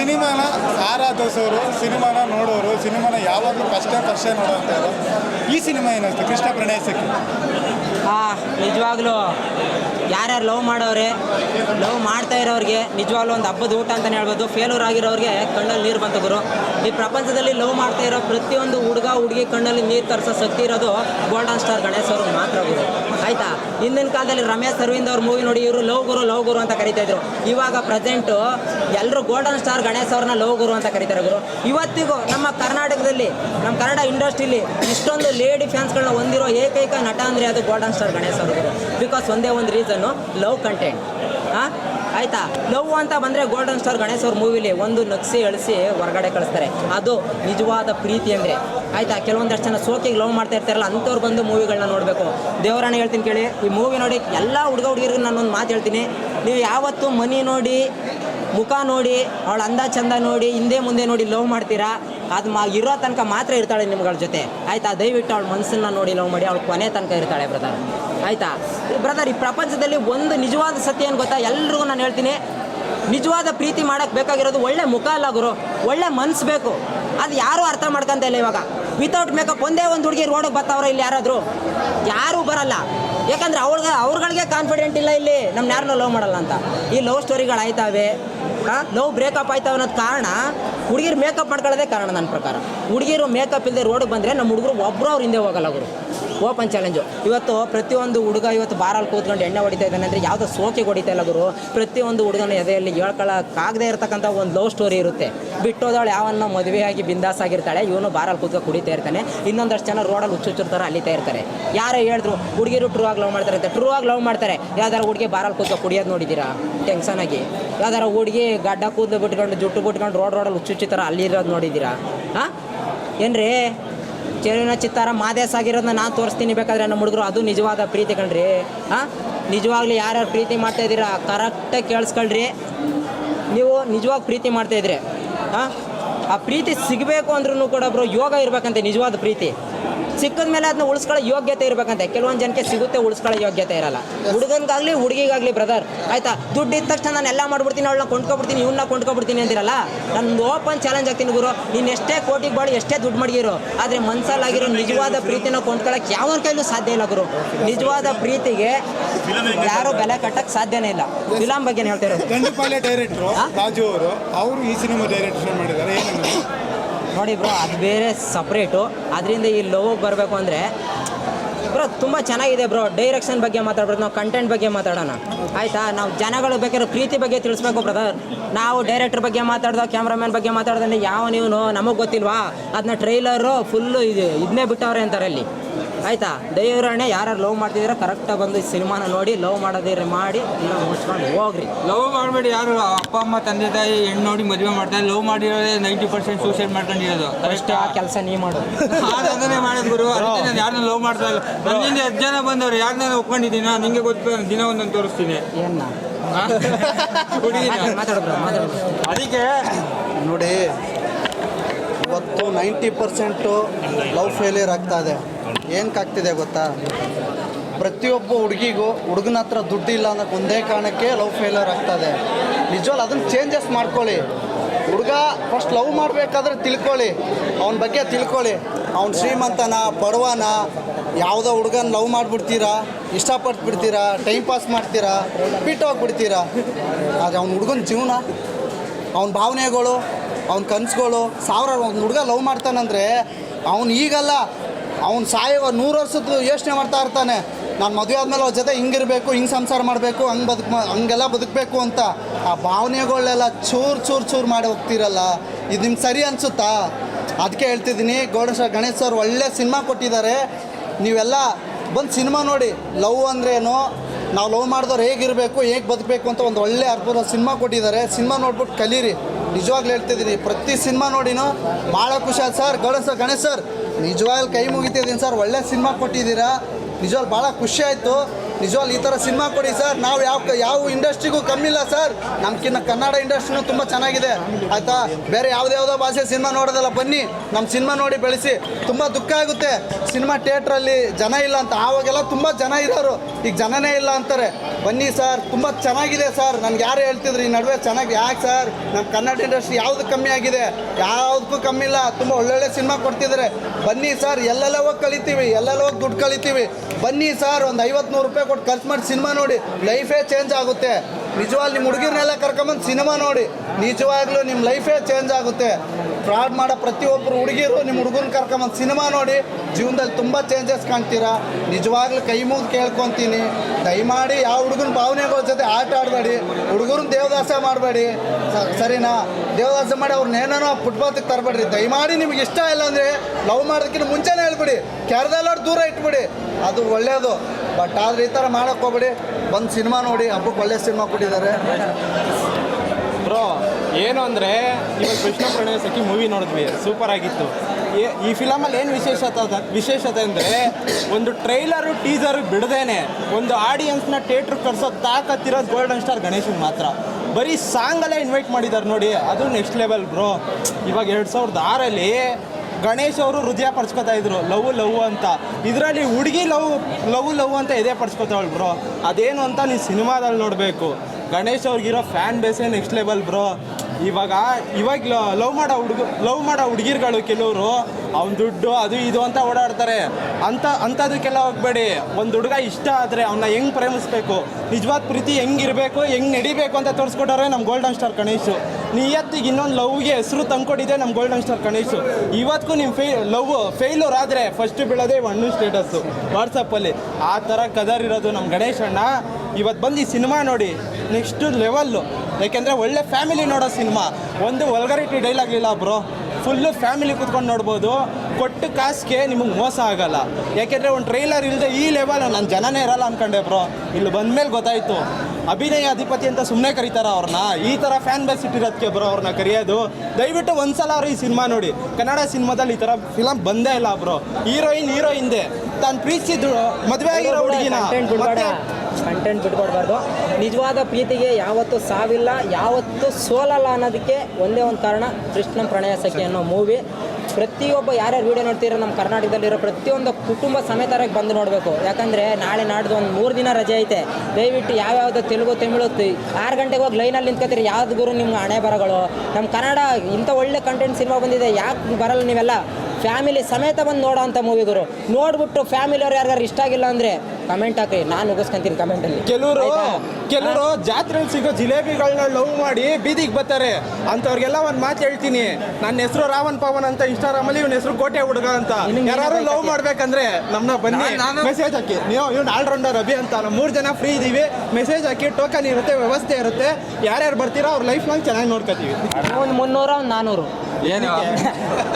ಸಿನಿಮಾನ ಆರಾಧಿಸೋರು ಸಿನಿಮಾನ ನೋಡೋರು, ಸಿನಿಮಾನ ಯಾವಾಗಲೂ ಫಸ್ಟೇ ಫಸ್ಟೇ ನೋಡೋಂಥವ್ರು ಈ ಸಿನಿಮಾ ಏನಿಸ್ತು ಕೃಷ್ಣ ಪ್ರಣಯ ಸಿಕ್ಕಿ. ಆ, ನಿಜವಾಗ್ಲೂ. ಯಾರ್ಯಾರು ಲವ್ ಮಾಡೋರೆ ಲವ್ ಮಾಡ್ತಾ ಇರೋರಿಗೆ ನಿಜವಾಗ್ಲೂ ಒಂದು ಹಬ್ಬದ ಊಟ ಅಂತಲೇ ಹೇಳ್ಬೋದು. ಫೇಲ್ಯೂರ್ ಆಗಿರೋರಿಗೆ ಕಣ್ಣಲ್ಲಿ ನೀರು ಬಂತು ಗುರು. ಈ ಪ್ರಪಂಚದಲ್ಲಿ ಲವ್ ಮಾಡ್ತಾ ಇರೋ ಪ್ರತಿಯೊಂದು ಹುಡುಗ, ಹುಡುಗಿ ಕಣ್ಣಲ್ಲಿ ನೀರು ತರಿಸೋ ಶಕ್ತಿ ಇರೋದು ಗೋಲ್ಡನ್ ಸ್ಟಾರ್ ಗಣೇಶ್ ಅವ್ರಿಗೆ ಮಾತ್ರ ಗುರು. ಆಯಿತಾ? ಹಿಂದಿನ ಕಾಲದಲ್ಲಿ ರಮೇಶ್ ಅರವಿಂದ್ ಅವ್ರ ಮೂವಿ ನೋಡಿ ಇವರು ಲವ್ ಗುರು ಲವ್ ಗುರು ಅಂತ ಕರಿತಾ ಇದ್ರು. ಇವಾಗ ಪ್ರೆಸೆಂಟು ಎಲ್ಲರೂ ಗೋಲ್ಡನ್ ಸ್ಟಾರ್ ಗಣೇಶ್ ಅವ್ರನ್ನ ಲವ್ ಗುರು ಅಂತ ಕರೀತಾರೆ ಗುರು. ಇವತ್ತಿಗೂ ನಮ್ಮ ಕರ್ನಾಟಕದಲ್ಲಿ, ನಮ್ಮ ಕನ್ನಡ ಇಂಡಸ್ಟ್ರಿಲಿ ಇಷ್ಟೊಂದು ಲೇಡಿ ಫ್ಯಾನ್ಸ್ಗಳನ್ನ ಹೊಂದಿರೋ ಏಕೈಕ ನಟ ಅಂದರೆ ಅದು ಗೋಲ್ಡನ್ ಸ್ಟಾರ್ ಗಣೇಶ್ ಅವರು ಬಿಕಾಸ್ ಒಂದೇ ಒಂದು ರೀಸನ್ನು ಲವ್ ಕಂಟೆಂಟ್ ಹಾಂ? ಆಯ್ತಾ? ಲವ್ ಅಂತ ಬಂದರೆ ಗೋಲ್ಡನ್ ಸ್ಟಾರ್ ಗಣೇಶ್ ಅವ್ರ ಮೂವಿಲಿ ಒಂದು ನಕ್ಸಿ ಅಳಿಸಿ ಹೊರಗಡೆ ಕಳಿಸ್ತಾರೆ. ಅದು ನಿಜವಾದ ಪ್ರೀತಿ ಅಂದರೆ. ಆಯ್ತಾ? ಕೆಲವೊಂದಷ್ಟು ಜನ ಸೋಕಿಗೆ ಲವ್ ಮಾಡ್ತಾ ಇರ್ತಾರಲ್ಲ ಅಂಥವ್ರು ಬಂದು ಮೂವಿಗಳನ್ನ ನೋಡಬೇಕು. ದೇವರನ್ನ ಹೇಳ್ತೀನಿ ಕೇಳಿ, ಈ ಮೂವಿ ನೋಡಿ ಎಲ್ಲ ಹುಡುಗ ಹುಡುಗಿರಿಗೆ ನಾನೊಂದು ಮಾತು ಹೇಳ್ತೀನಿ. ನೀವು ಯಾವತ್ತು ಮನಿ ನೋಡಿ ಮುಖ ನೋಡಿ, ಅವಳ ಅಂದ ಚಂದ ನೋಡಿ, ಹಿಂದೆ ಮುಂದೆ ನೋಡಿ ಲವ್ ಮಾಡ್ತೀರಾ? ಅದು ಮಾ, ಇರೋ ತನಕ ಮಾತ್ರ ಇರ್ತಾಳೆ ನಿಮ್ಗಳ ಜೊತೆ. ಆಯ್ತಾ? ದಯವಿಟ್ಟು ಅವಳ ಮನಸ್ಸನ್ನ ನೋಡಿ ಲವ್ ಮಾಡಿ, ಅವಳು ಕೊನೆ ತನಕ ಇರ್ತಾಳೆ ಬ್ರದರ್ ಆಯ್ತಾ? ಬ್ರದರ್ ಈ ಪ್ರಪಂಚದಲ್ಲಿ ಒಂದು ನಿಜವಾದ ಸತ್ಯ ಏನು ಗೊತ್ತಾ? ಎಲ್ರಿಗೂ ನಾನು ಹೇಳ್ತೀನಿ. ನಿಜವಾದ ಪ್ರೀತಿ ಮಾಡಕ್ಕೆ ಬೇಕಾಗಿರೋದು ಒಳ್ಳೆ ಮುಖ ಅಲ್ಲ ಗುರು. ಒಳ್ಳೆ ಮನ್ಸು ಬೇಕು. ಅದು ಯಾರೂ ಅರ್ಥ ಮಾಡ್ಕೊಂತ ಇಲ್ಲ ಇವಾಗ. ವಿತೌಟ್ ಮೇಕಪ್ ಒಂದೇ ಒಂದು ಹುಡುಗಿ ರೋಡಿಗೆ ಬರ್ತಾವ್ರೆ ಇಲ್ಲಿ ಯಾರಾದರೂ? ಯಾರೂ ಬರಲ್ಲ. ಯಾಕಂದ್ರೆ ಅವ್ರಿಗೆ ಅವ್ರಗಳಿಗೆ ಕಾನ್ಫಿಡೆಂಟ್ ಇಲ್ಲ ಇಲ್ಲಿ. ನಮ್ಮ ಯಾರನ್ನೂ ಲವ್ ಮಾಡಲ್ಲ ಅಂತ. ಈ ಲವ್ ಸ್ಟೋರಿಗಳು ಆಯ್ತಾವೆ. ಲವ್ ಬ್ರೇಕಪ್ ಆಯ್ತಾವ ಅನ್ನೋದು ಕಾರಣ ಹುಡುಗಿರು ಮೇಕಪ್ ಮಾಡ್ಕೊಳ್ಳೋದೇ ಕಾರಣ ನನ್ನ ಪ್ರಕಾರ. ಹುಡುಗಿರು ಮೇಕಪ್ ಇಲ್ಲದೆ ರೋಡ್ಗೆ ಬಂದರೆ ನಮ್ಮ ಹುಡುಗರು ಒಬ್ಬರು ಅವ್ರ ಹಿಂದೆ ಹೋಗಲ್ಲ ಗುರು. ಓಪನ್ ಚಾಲೆಂಜು ಇವತ್ತು ಪ್ರತಿಯೊಂದು ಹುಡುಗ ಇವತ್ತು ಬಾರಲ್ಲಿ ಕೂತ್ಕೊಂಡು ಎಣ್ಣೆ ಹೊಡಿತಾ ಇದ್ದಾನೆ ಅಂದರೆ ಯಾವುದೋ ಸೋಕೆ ಹೊಡಿತಾ ಇಲ್ಲ ಗುರು. ಪ್ರತಿಯೊಂದು ಹುಡುಗನ ಎದೆಯಲ್ಲಿ ಹೇಳ್ಕೊಳ್ಳೋಕ್ಕಾಗದೇ ಇರತಕ್ಕಂಥ ಒಂದು ಲವ್ ಸ್ಟೋರಿ ಇರುತ್ತೆ. ಬಿಟ್ಟೋದವಳು ಯಾವನ್ನ ಮದುವೆಯಾಗಿ ಬಿಂದಾಸ್ ಆಗಿರ್ತಾಳೆ, ಇವನು ಬಾರಲ್ಲಿ ಕೂತ್ಕೊಂಡು ಕುಡಿತಾ ಇರ್ತಾನೆ. ಇನ್ನೊಂದಷ್ಟು ಜನ ರೋಡಲ್ಲಿ ಹುಚ್ಚುಚ್ಚಿರ್ತಾರೆ ಅಲ್ಲಿತಾ ಇರ್ತಾರೆ. ಯಾರೇ ಹೇಳಿದ್ರು, ಹುಡುಗಿರು ಟ್ರೂ ಆಗಿ ಲವ್ ಮಾಡ್ತಾರೆ ಅಂತ ಟ್ರೂ ಆಗಿ ಲವ್ ಮಾಡ್ತಾರೆ. ಯಾವ್ದಾರ ಹುಡುಗಿ ಬಾರಲ್ಲಿ ಕೂತ್ಕೊಂಡು ಕುಡಿಯೋದು ನೋಡಿದ್ದೀರಾ? ಟೆನ್ಷನ್ ಆಗಿ. ಯಾವ್ದಾರ ಹುಡುಗಿ ಗಡ್ಡ ಕೂದಲು ಬಿಟ್ಕೊಂಡು, ಜುಟ್ಟು ಬಿಟ್ಕೊಂಡು ರೋಡ್ ರೋಡಲ್ಲಿ ಹುಚ್ಚುಚ್ಚಿರ್ತಾರೆ ಅಲ್ಲಿರೋದು ನೋಡಿದ್ದೀರಾ? ಹಾಂ? ಏನ್ರಿ? ಚೆಲುವಿನ ಚಿತ್ತಾರ ಮಾದೇಸ್ ಆಗಿರೋದನ್ನ ನಾನು ತೋರಿಸ್ತೀನಿ ಬೇಕಾದ್ರೆ ನಮ್ಮ ಹುಡುಗರು. ಅದು ನಿಜವಾದ ಪ್ರೀತಿ ಕಣ್ರಿ. ಹಾಂ? ನಿಜವಾಗ್ಲೂ ಯಾರ್ಯಾರು ಪ್ರೀತಿ ಮಾಡ್ತಾ ಇದ್ದೀರಾ ಕರೆಕ್ಟಾಗಿ ಕೇಳಿಸ್ಕೊಳ್ರಿ. ನೀವು ನಿಜವಾಗಿ ಪ್ರೀತಿ ಮಾಡ್ತಾ ಇದ್ರಿ. ಹಾಂ? ಆ ಪ್ರೀತಿ ಸಿಗಬೇಕು ಅಂದ್ರೂ ಕೂಡ ಒಬ್ರು ಯೋಗ ಇರಬೇಕಂತೆ ನಿಜವಾದ ಪ್ರೀತಿ. ಸಿಕ್ಕದ ಮೇಲೆ ಅದನ್ನ ಉಳಿಸ್ಕೊಳ್ಳೋ ಯೋಗ್ಯತೆ ಇರಬೇಕಂತೆ. ಕೆಲವೊಂದು ಜನಕ್ಕೆ ಸಿಗುತ್ತೆ ಉಳಿಸ್ಕೊಳ್ಳೋ ಯೋಗ್ಯತೆ ಇರಲ್ಲ. ಹುಡುಗನ್ಗಾಗ್ಲಿ ಹುಡುಗಿಗಾಗ್ಲಿ ಬ್ರದರ್ ಆಯ್ತಾ? ದುಡ್ಡು ಇದ್ದ ತಕ್ಷಣ ನಾನು ಎಲ್ಲ ಮಾಡ್ಬಿಡ್ತೀನಿ ಅವಳನ್ನ ಕೊಂಡ್ಕೊಬಿಡ್ತೀನಿ ಇವನ್ನ ಕೊಂಡ್ಕೊಬಿಡ್ತೀನಿ ಅಂದಿರಲ್ಲ? ನಾನು ಓಪನ್ ಚಾಲೆಂಜ್ ಆಗ್ತೀನಿ ಗುರು. ನೀನು ಎಷ್ಟೇ ಕೋಟಿಗೆ ಬಾಳು ಎಷ್ಟೇ ದುಡ್ಡು ಮಡಗಿರೋ ಆದರೆ ಮನ್ಸಲ್ಲಾಗಿರೋ ನಿಜವಾದ ಪ್ರೀತಿನ ಕೊಂಡ್ಕೊಳ್ಳಕ್ಕೆ ಯಾವ ಕೈಲೂ ಸಾಧ್ಯ ಇಲ್ಲ ಗುರು. ನಿಜವಾದ ಪ್ರೀತಿಗೆ ಯಾರು ಬೆಲೆ ಕಟ್ಟಕ್ಕೆ ಸಾಧ್ಯನೇ ಇಲ್ಲ. ಫಿಲಂ ಬಗ್ಗೆ ಹೇಳ್ತಾ ಇರೋದು. ಡೈರೆಕ್ಟ್ರು ರಾಜು ಅವರು ಅವರು ಈ ಸಿನಿಮಾ ಡೈರೆಕ್ಷನ್ ಮಾಡಿದ್ದಾರೆ. ನೋಡಿ ಬ್ರೋ, ಅದು ಬೇರೆ ಸಪ್ರೇಟು ಅದರಿಂದ ಈ ಲೋಗೋಗೆ ಬರಬೇಕು ಅಂದರೆ, ಬ್ರೋ, ತುಂಬ ಚೆನ್ನಾಗಿದೆ ಬ್ರೋ. ಡೈರೆಕ್ಷನ್ ಬಗ್ಗೆ ಮಾತಾಡ್ಬೋದು, ನಾವು ಕಂಟೆಂಟ್ ಬಗ್ಗೆ ಮಾತಾಡೋಣ. ಆಯಿತಾ? ನಾವು ಜನಗಳು ಬೇಕಾದ್ರೂ ಪ್ರೀತಿ ಬಗ್ಗೆ ತಿಳಿಸ್ಬೇಕು ಬ್ರದರ್ ನಾವು ಡೈರೆಕ್ಟರ್ ಬಗ್ಗೆ ಮಾತಾಡ್ದೋ ಕ್ಯಾಮ್ರಾಮ್ಯಾನ್ ಬಗ್ಗೆ ಮಾತಾಡ್ದಂದ್ರೆ ಯಾವ ನೀವು ನಮಗೆ ಗೊತ್ತಿಲ್ವಾ? ಅದನ್ನ ಟ್ರೈಲರು ಫುಲ್ಲು ಇದು ಇದನ್ನೇ ಬಿಟ್ಟವ್ರೆ ಅಂತಾರೆ ಅಲ್ಲಿ. ಆಯಿತಾ? ದೈವರಣೆ ಯಾರು ಲವ್ ಮಾಡ್ತಿದ್ರೆ ಕರೆಕ್ಟಾಗಿ ಬಂದು ಈ ಸಿನಿಮಾನ ನೋಡಿ ಲವ್ ಮಾಡೋದಿದ್ರೆ ಮಾಡಿ ಇಲ್ಲ ಮುಚ್ಕೊಂಡು ಹೋಗ್ರಿ. ಲವ್ ಮಾಡಬೇಡಿ ಯಾರು? ಅಪ್ಪ ಅಮ್ಮ ತಂದೆ ತಾಯಿ ಹೆಣ್ಣು ನೋಡಿ ಮದುವೆ ಮಾಡ್ತಾರೆ ಲವ್ ಮಾಡಿರೋದೇ ನೈಂಟಿ ಪರ್ಸೆಂಟ್ ಸೂಸೈಡ್ ಮಾಡ್ಕೊಂಡಿರೋದು. ಕರೆಕ್ಟ್ ಆ? ಕೆಲಸ ನೀ ಮಾಡು. ಅದನ್ನೇ ಮಾಡೋದು ಗುರು. ಅದಕ್ಕೆ ನಾನು ಯಾರನ್ನ ಲವ್ ಮಾಡ್ತಾ ಇಲ್ಲ. ನನ್ನಿಂದ ಎಷ್ಟು ಜನ ಬಂದವರು. ಯಾರನ್ನ ಒಪ್ಕೊಂಡಿದ್ದೀನ ನಿಂಗೆ ಗೊತ್ತು. ದಿನ ಒಂದೊಂದು ತೋರಿಸ್ತೀನಿ. ಏನ ಮಾತಾಡು ಬ್ರೋ ಮಾತಾಡು ಅದಕ್ಕೆ ನೋಡಿ ಇವತ್ತು ನೈಂಟಿ ಪರ್ಸೆಂಟು ಲವ್ ಫೇಲಿಯರ್ ಆಗ್ತಾ ಇದೆ. ಏನಕ್ಕಾಗ್ತಿದೆ ಗೊತ್ತಾ? ಪ್ರತಿಯೊಬ್ಬ ಹುಡುಗಿಗೂ ಹುಡುಗನ ಹತ್ರ ದುಡ್ಡು ಇಲ್ಲ ಅನ್ನೋಕ್ಕೆ ಒಂದೇ ಕಾರಣಕ್ಕೆ ಲವ್ ಫೇಲರ್ ಆಗ್ತಾ ಇದೆ ನಿಜವಲ್ಲ ಅದನ್ನು ಚೇಂಜಸ್ ಮಾಡ್ಕೊಳ್ಳಿ. ಹುಡುಗ ಫಸ್ಟ್ ಲವ್ ಮಾಡಬೇಕಾದ್ರೆ ತಿಳ್ಕೊಳ್ಳಿ. ಅವನ ಬಗ್ಗೆ ತಿಳ್ಕೊಳ್ಳಿ. ಅವ್ನು ಶ್ರೀಮಂತನ, ಬಡವನ, ಯಾವುದೋ ಹುಡುಗನ ಲವ್ ಮಾಡಿಬಿಡ್ತೀರಾ ಇಷ್ಟಪಟ್ಟು ಬಿಡ್ತೀರಾ ಟೈಮ್ ಪಾಸ್ ಮಾಡ್ತೀರಾ, ಬಿಟ್ಟು ಹೋಗ್ಬಿಡ್ತೀರಾ. ಆದರೆ ಅವ್ನ ಹುಡುಗನ ಜೀವನ, ಅವನ ಭಾವನೆಗಳು, ಅವ್ನ ಕನಸುಗಳು, ಸಾವಿರಾರು ಒಂದು ಹುಡುಗ ಲವ್ ಮಾಡ್ತಾನಂದರೆ ಅವ್ನು ಈಗಲ್ಲ ಅವ್ನು ಸಾಯುವ ನೂರು ವರ್ಷದ್ದು ಯೋಚನೆ ಮಾಡ್ತಾ ಇರ್ತಾನೆ. ನಾನು ಮದುವೆ ಆದಮೇಲೆ ಅವ್ರ ಜೊತೆ ಹಿಂಗಿರಬೇಕು, ಹಿಂಗೆ ಸಂಸಾರ ಮಾಡಬೇಕು, ಹಂಗೆ ಬದುಕು ಹಂಗೆಲ್ಲ ಬದುಕಬೇಕು ಅಂತ ಆ ಭಾವನೆಗಳೆಲ್ಲ ಚೂರು ಚೂರು ಚೂರು ಮಾಡಿ ಹೋಗ್ತಿರಲ್ಲ. ಇದು ನಿಮ್ಗೆ ಸರಿ ಅನಿಸುತ್ತಾ? ಅದಕ್ಕೆ ಹೇಳ್ತಿದ್ದೀನಿ ಸರ್, ಗಣೇಶ್ ಸರ್ ಒಳ್ಳೆ ಸಿನಿಮಾ ಕೊಟ್ಟಿದ್ದಾರೆ. ನೀವೆಲ್ಲ ಬಂದು ಸಿನಿಮಾ ನೋಡಿ, ಲವ್ ಅಂದ್ರೇನು? ನಾವು ಲವ್ ಮಾಡಿದವ್ರು ಹೇಗಿರಬೇಕು ಹೇಗೆ ಬದುಕಬೇಕು ಅಂತ ಒಂದು ಒಳ್ಳೆ ಅರ್ಭುತ ಸಿನಿಮಾ ಕೊಟ್ಟಿದ್ದಾರೆ. ಸಿನಿಮಾ ನೋಡ್ಬಿಟ್ಟು ಕಲೀರಿ. ನಿಜವಾಗ್ಲೂ ಹೇಳ್ತಿದ್ದೀನಿ ಪ್ರತಿ ಸಿನಿಮಾ ನೋಡಿನೂ ಭಾಳ ಖುಷಿ ಆಯ್ತು ಸರ್, ಗಣೇಶ್ ಗಣೇಶ್ ಸರ್, ನಿಜವಾಗ್ಲೂ ಕೈ ಮುಗಿತಿದ್ದೀನಿ ಸರ್, ಒಳ್ಳೆ ಸಿನಿಮಾ ಕೊಟ್ಟಿದ್ದೀರಾ, ನಿಜವಾಗ್ಲೂ ಭಾಳ ಖುಷಿ ಆಯಿತು. ನಿಜವಾಗ್ಲೂ ಈ ಥರ ಸಿನಿಮಾ ಕೊಡಿ ಸರ್. ನಾವು ಯಾವ ಯಾವ ಇಂಡಸ್ಟ್ರಿಗೂ ಕಮ್ಮಿ ಇಲ್ಲ ಸರ್. ನಮ್ಕಿನ್ನ ಕನ್ನಡ ಇಂಡಸ್ಟ್ರಿನೂ ತುಂಬ ಚೆನ್ನಾಗಿದೆ. ಆಯಿತಾ? ಬೇರೆ ಯಾವುದೇ ಯಾವುದೋ ಭಾಷೆ ಸಿನಿಮಾ ನೋಡೋದಲ್ಲ, ಬನ್ನಿ. ನಮ್ಮ ಸಿನಿಮಾ ನೋಡಿ ಬೆಳೆಸಿ. ತುಂಬ ದುಃಖ ಆಗುತ್ತೆ. ಸಿನಿಮಾ ಥಿಯೇಟ್ರಲ್ಲಿ ಜನ ಇಲ್ಲ ಅಂತ. ಆವಾಗೆಲ್ಲ ತುಂಬ ಜನ ಇರೋರು. ಈಗ ಜನನೇ ಇಲ್ಲ ಅಂತಾರೆ. ಬನ್ನಿ ಸರ್. ತುಂಬ ಚೆನ್ನಾಗಿದೆ ಸರ್. ನನ್ಗೆ ಯಾರು ಹೇಳ್ತಿದ್ರು ಈ ನಡುವೆ ಚೆನ್ನಾಗಿ, ಯಾಕೆ ಸರ್? ನಮ್ಮ ಕನ್ನಡ ಇಂಡಸ್ಟ್ರಿ ಯಾವುದು ಕಮ್ಮಿ ಆಗಿದೆ? ಯಾವುದಕ್ಕೂ ಕಮ್ಮಿ ಇಲ್ಲ ತುಂಬ ಒಳ್ಳೊಳ್ಳೆ ಸಿನಿಮಾ ಕೊಡ್ತಿದ್ದಾರೆ. ಬನ್ನಿ ಸರ್. ಎಲ್ಲೆಲ್ಲ ಹೋಗಿ ಕಲಿತೀವಿ. ಎಲ್ಲೆಲ್ಲ ಹೋಗಿ ದುಡ್ಡು ಕಳಿತೀವಿ ಬನ್ನಿ ಸರ್. ಒಂದು ಐವತ್ತು ನೂರು ರೂಪಾಯಿ ಕೊಟ್ಟು ಖರ್ಚು ಮಾಡಿ ಸಿನಿಮಾ ನೋಡಿ ಲೈಫೇ ಚೇಂಜ್ ಆಗುತ್ತೆ. ನಿಜವಾಗ್ಲೂ ನಿಮ್ಮ ಹುಡುಗಿರ್ನೆಲ್ಲ ಕರ್ಕೊಂಬಂದು ಸಿನಿಮಾ ನೋಡಿ, ನಿಜವಾಗ್ಲೂ ನಿಮ್ಮ ಲೈಫೇ ಚೇಂಜ್ ಆಗುತ್ತೆ. ಫ್ರಾಡ್ ಮಾಡೋ ಪ್ರತಿಯೊಬ್ಬರು ಹುಡುಗಿರು ನಿಮ್ಮ ಹುಡುಗನ ಕರ್ಕೊಂಬಂದು ಸಿನಿಮಾ ನೋಡಿ, ಜೀವನದಲ್ಲಿ ತುಂಬ ಚೇಂಜಸ್ ಕಾಣ್ತೀರಾ? ನಿಜವಾಗ್ಲೂ ಕೈ ಮುಗಿದು ಕೇಳ್ಕೊತೀನಿ. ದಯಮಾಡಿ ಯಾವ ಹುಡುಗನ ಭಾವನೆಗಳ ಜೊತೆ ಆಟ ಆಡಬೇಡಿ ಹುಡುಗರನ್ನ ದೇವದಾಸ ಮಾಡಬೇಡಿ. ಸರಿನಾ? ದೇವದಾಸ ಮಾಡಿ ಅವ್ರನ್ನ ಏನೇನೋ ಫುಟ್ಬಾತಿಗೆ ತರಬೇಡ್ರಿ. ದಯಮಾಡಿ ನಿಮ್ಗೆ ಇಷ್ಟ ಇಲ್ಲ ಅಂದರೆ, ಲವ್ ಮಾಡೋದಕ್ಕಿಂತ ಮುಂಚೆನೇ ಹೇಳ್ಬಿಡಿ. ಕೆರೆದಲ್ಲೋಡು ದೂರ ಇಟ್ಬಿಡಿ. ಅದು ಒಳ್ಳೆಯದು ಬಟ್ ಆದ್ರೆ ಈ ಥರ ಮಾಡೋಕ್ಕೆ ಹೋಗ್ಬೇಡಿ. ಒಂದ್ ಸಿನಿಮಾ ನೋಡಿ ಹಬ್ಬಕ್ಕೆ ಒಳ್ಳೆ ಸಿನಿಮಾ ಕೊಟ್ಟಿದ್ದಾರೆ. ಬ್ರೋ ಏನು ಅಂದರೆ, ಇವಾಗ ಕೃಷ್ಣ ಪ್ರಣಯ ಸಖಿ ಮೂವಿ ನೋಡಿದ್ವಿ. ಸೂಪರ್ ಆಗಿತ್ತು. ಈ ಫಿಲಮಲ್ಲಿ ಏನು ವಿಶೇಷತೆ ವಿಶೇಷತೆ ಅಂದರೆ, ಒಂದು ಟ್ರೈಲರು ಟೀಸರ್ ಬಿಡದೇನೆ, ಒಂದು ಆಡಿಯನ್ಸ್ನ ಥಿಯೇಟರ್ ಕರ್ಸೋ ತಾಕತ್ತಿರೋದು ಗೋಲ್ಡನ್ ಸ್ಟಾರ್ ಗಣೇಶನ್ ಮಾತ್ರ. ಬರೀ ಸಾಂಗಲ್ಲೇ ಇನ್ವೈಟ್ ಮಾಡಿದ್ದಾರೆ ನೋಡಿ, ಅದು ನೆಕ್ಸ್ಟ್ ಲೆವೆಲ್ ಬ್ರೋ ಇವಾಗ ಎರಡು ಸಾವಿರದ ಆರಲ್ಲಿ ಗಣೇಶ್ ಅವರು ಹೃದಯ ಪಡ್ಸ್ಕೊತಾ ಇದ್ರು. ಲವ್ ಲವ್ ಅಂತ. ಇದರಲ್ಲಿ ಹುಡುಗಿ ಲವ್ ಲವ್ ಲವ್ ಅಂತ ಎದೆ ಪಡ್ಸ್ಕೊತಾವಳು ಬ್ರೋ. ಅದೇನು ಅಂತ ನೀನು ಸಿನಿಮಾದಲ್ಲಿ ನೋಡಬೇಕು. ಗಣೇಶ್ ಅವ್ರಿಗಿರೋ ಫ್ಯಾನ್ ಬೇಸೇ ನೆಕ್ಸ್ಟ್ ಲೆವೆಲ್ ಬ್ರೋ. ಇವಾಗ ಇವಾಗ ಲವ್ ಮಾಡೋ ಹುಡುಗ, ಲವ್ ಮಾಡೋ ಹುಡುಗಿರ್ಗಳು ಕೆಲವರು, ಅವ್ನ ದುಡ್ಡು, ಅದು ಇದು ಅಂತ ಓಡಾಡ್ತಾರೆ. ಅಂತ ಅಂಥದಕ್ಕೆಲ್ಲ ಹೋಗ್ಬೇಡಿ. ಒಂದು ಹುಡುಗ ಇಷ್ಟ ಆದರೆ ಅವನ್ನ ಹೆಂಗೆ ಪ್ರೇಮಿಸ್ಬೇಕು? ನಿಜವಾದ ಪ್ರೀತಿ ಹೆಂಗಿರಬೇಕು, ಹೆಂಗೆ ನಡಿಬೇಕು ಅಂತ ತೋರಿಸ್ಕೊಟ್ಟವ್ರೆ ನಮ್ಮ ಗೋಲ್ಡನ್ ಸ್ಟಾರ್ ಗಣೇಶು. ನಿಯತ್ತಿಗೆ ಇನ್ನೊಂದು ಲವ್ಗೆ ಹೆಸರು ತಂದ್ಕೊಟ್ಟಿದೆ ನಮ್ಮ ಗೋಲ್ಡನ್ ಸ್ಟಾರ್ ಗಣೇಶು. ಇವತ್ತಿಗೂ ನಿಮ್ಮ ಫೇ, ಲವ್ ಫೇಲ್ಯೂರ್ ಆದರೆ ಫಸ್ಟ್ ಬೀಳೋದೇ ಒಣ್ಣು ಸ್ಟೇಟಸ್ಸು ವಾಟ್ಸಪ್ಪಲ್ಲಿ ಆ ಥರ ಕದರ್ ಇರೋದು ನಮ್ಮ ಗಣೇಶಣ್ಣ. ಇವತ್ತು ಬಂದು ಸಿನಿಮಾ ನೋಡಿ. ನೆಕ್ಸ್ಟ್ ಲೆವೆಲ್ಲು ಯಾಕೆಂದರೆ ಒಳ್ಳೆ ಫ್ಯಾಮಿಲಿ ನೋಡೋ ಸಿನಿಮಾ ಒಂದು ವಲ್ಗರಿಟಿ ಡೈಲಾಗ್ ಇಲ್ಲ ಬ್ರೋ ಫುಲ್ಲು ಫ್ಯಾಮಿಲಿ ಕುತ್ಕೊಂಡು ನೋಡ್ಬೋದು. ಕೊಟ್ಟು ಕಾಸಿಗೆ ನಿಮಗೆ ಮೋಸ ಆಗಲ್ಲ. ಯಾಕೆಂದರೆ ಒಂದು ಟ್ರೈಲರ್ ಇಲ್ಲದೆ ಈ ಲೆವೆಲ್ ನಾನು ಜನನೇ ಇರಲ್ಲ ಅನ್ಕೊಂಡೆ ಬ್ರೋ ಇಲ್ಲಿ ಬಂದಮೇಲೆ ಗೊತ್ತಾಯಿತು. ಅಭಿನಯ ಅಧಿಪತಿ ಅಂತ ಸುಮ್ಮನೆ ಕರೀತಾರ ಅವ್ರನ್ನ. ಈ ಥರ ಫ್ಯಾನ್ ಬೇಸ್ ಇಟ್ಟಿರೋದಕ್ಕೆ ಬ್ರೋ ಅವ್ರನ್ನ ಕರೆಯೋದು. ದಯವಿಟ್ಟು ಒಂದ್ಸಲ ಅವ್ರು ಈ ಸಿನಿಮಾ ನೋಡಿ. ಕನ್ನಡ ಸಿನಿಮಾದಲ್ಲಿ ಈ ಥರ ಫಿಲಮ್ ಬಂದೇ ಇಲ್ಲ ಬ್ರೋ ಹೀರೋಯಿನ್ ಹೀರೋಯಿಂದೆ ತಾನು ಪ್ರೀತಿಸಿದ್ರು ಮದುವೆ ಆಗಿರೋ ಹುಡುಗಿನ. ಕಂಟೆಂಟ್ ಬಿಟ್ಕೊಡ್ಬಾರ್ದು. ನಿಜವಾದ ಪ್ರೀತಿಗೆ ಯಾವತ್ತೂ ಸಾವಿಲ್ಲ, ಯಾವತ್ತೂ ಸೋಲಲ್ಲ ಅನ್ನೋದಕ್ಕೆ ಒಂದೇ ಒಂದು ಕಾರಣ ಕೃಷ್ಣ ಪ್ರಣಯ ಸಖಿ ಅನ್ನೋ ಮೂವಿ ಪ್ರತಿಯೊಬ್ಬ ಯಾರ್ಯಾರು ವಿಡಿಯೋ ನೋಡ್ತೀರೋ ನಮ್ಮ ಕರ್ನಾಟಕದಲ್ಲಿರೋ ಪ್ರತಿಯೊಂದು ಕುಟುಂಬ ಸಮೇತರಾಗಿ ಬಂದು ನೋಡಬೇಕು. ಯಾಕಂದರೆ ನಾಳೆ ನಾಡ್ದು ಒಂದು ಮೂರು ದಿನ ರಜೆ ಐತೆ. ದಯವಿಟ್ಟು ಯಾವ್ಯಾವ್ದು ತೆಲುಗು, ತಮಿಳು ಆರು ಗಂಟೆಗೆ ಹೋಗಿ ಲೈನಲ್ಲಿ ನಿಂತ್ಕೋತೀರಿ. ಯಾವ್ದು ಗುರು ನಿಮ್ಗೆ ಹಣೆ ಬರಗಳು ನಮ್ಮ ಕನ್ನಡ ಇಂಥ ಒಳ್ಳೆ ಕಂಟೆಂಟ್ ಸಿನಿಮಾ ಬಂದಿದೆ, ಯಾಕೆ ಬರಲ್ಲ ನೀವೆಲ್ಲ? ಫ್ಯಾಮಿಲಿ ಸಮೇತ ಬಂದು ನೋಡೋ ಅಂತ ಮೂವಿಗಳು ನೋಡ್ಬಿಟ್ಟು ಫ್ಯಾಮಿಲಿ ಅವ್ರು ಯಾರ್ಯಾರು ಇಷ್ಟ ಆಗಿಲ್ಲ ಅಂದರೆ ಕಮೆಂಟ್ ಹಾಕಿ ನಾನು ಮುಗಿಸ್ಕೊಂತೀನಿ ಕಮೆಂಟಲ್ಲಿ ಕೆಲವರು ಕೆಲವರು ಜಾತ್ರೆಯಲ್ಲಿ ಸಿಗೋ ಜಿಲೇಬಿಗಳನ್ನ ಲವ್ ಮಾಡಿ ಬೀದಿಗೆ ಬರ್ತಾರೆ ಅಂಥವ್ರಿಗೆಲ್ಲ ಒಂದು ಮಾತು ಹೇಳ್ತೀನಿ. ನನ್ನ ಹೆಸರು ರಾವನ್ ಪವನ್ ಅಂತ ಇನ್ಸ್ಟಾಗ್ರಾಮಲ್ಲಿ ಇವನ ಹೆಸರು ಕೋಟೆ ಹುಡುಗ ಅಂತ. ಯಾರು ಲವ್ ಮಾಡ್ಬೇಕಂದ್ರೆ ನಮ್ಮನ್ನ ಬನ್ನಿ. ನಾನು- ಮೆಸೇಜ್ ಹಾಕಿ. ನೀವು ಇವ್ನು ಆಲ್ರೌಂಡರ್ ಅಭಿ ಅಂತ. ನಾವು ಮೂರು ಜನ ಫ್ರೀ ಇದೀವಿ. ಮೆಸೇಜ್ ಹಾಕಿ ಟೋಕನ್ ಇರುತ್ತೆ ವ್ಯವಸ್ಥೆ ಇರುತ್ತೆ. ಯಾರ್ಯಾರು ಬರ್ತೀರಾ ಅವ್ರ ಲೈಫ್ ಲಾಂಗ್ ಚೆನ್ನಾಗಿ ನೋಡ್ಕೋತೀವಿ. ಒಂದು ಮುನ್ನೂರ ಒಂದು ನಾನ್ನೂರು ಏನು